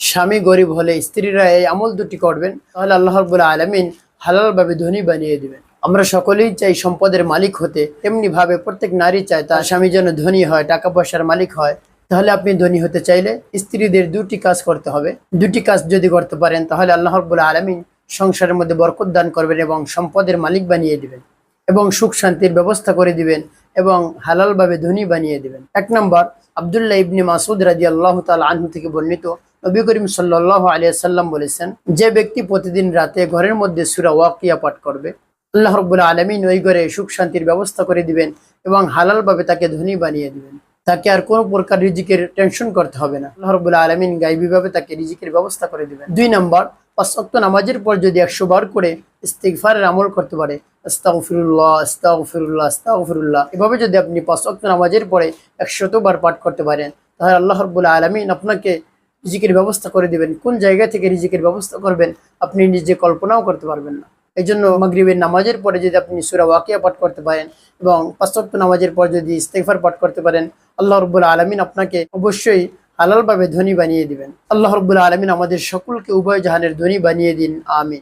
স্বামী গরিব হলে স্ত্রীরা এই আমল দুটি করবেন, তাহলে আল্লাহ রব্বুল আলমিন হালালভাবে ধনী বানিয়ে দিবেন। আমরা সকলেই চাই সম্পদের মালিক হতে তেমনি ভাবে প্রত্যেক নারী চায় তার স্বামী যেন ধনী হয় টাকা পয়সার মালিক হয়। তাহলে আপনি ধনী হতে চাইলে স্ত্রীদের দুটি কাজ করতে হবে। দুটি কাজ যদি করতে পারেন, তাহলে আল্লাহ রব্বুল আলমিন সংসারের মধ্যে বরকত দান করবেন এবং সম্পদের মালিক বানিয়ে দিবেন এবং সুখ শান্তির ব্যবস্থা করে দিবেন এবং হালালভাবে ধনী বানিয়ে দিবেন। এক নম্বর, আবদুল্লাহ ইবনি মাসুদ রাজি আল্লাহ তাল আনহু থেকে বর্ণিত নবী করিম সাল্লাহ আলিয়া সাল্লাম বলেছেন, যে ব্যক্তি প্রতিদিন রাতে ঘরের মধ্যে সুরা ওয়াকিয়া পাঠ করবে, আল্লাহ রব্বুল আলমিন ওই ঘরে সুখ শান্তির ব্যবস্থা করে দিবেন এবং হালালভাবে তাকে ধনী বানিয়ে দিবেন। তাকে আর কোনো প্রকার রিজিকের টেনশন করতে হবে না। আল্লাহ রব্বুল আলমিন গাইবীভাবে তাকে রিজিকের ব্যবস্থা করে দিবেন। দুই নম্বর ওয়াক্ত নামাজের পর যদি একশো বার করে ইস্তিগফারের আমল করতে পারে, আস্তাগফিরুল্লাহ আস্তাগফিরুল্লাহ আস্তাগফিরুল্লাহ, এভাবে যদি আপনি পাঁচ ওয়াক্ত নামাজের পরে একশতবার পাঠ করতে পারেন, তাহলে আল্লাহ রব্বুল আলমিন আপনাকে রিজিকের ব্যবস্থা করে দিবেন। কোন জায়গা থেকে রিজিকের ব্যবস্থা করবেন, আপনি নিজে কল্পনাও করতে পারবেন না। এই জন্য মাগরিবের নামাজের পরে যদি আপনি সুরা ওয়াকিয়া পাঠ করতে পারেন এবং পাশ্চাত্য নামাজের পর যদি ইস্তেফার পাঠ করতে পারেন, আল্লাহ রব্বুল আলমিন আপনাকে অবশ্যই হালালভাবে ধনী বানিয়ে দিবেন। আল্লাহ রব্বুল আলমিন আমাদের সকলকে উভয় জাহানের ধনী বানিয়ে দিন। আমিন।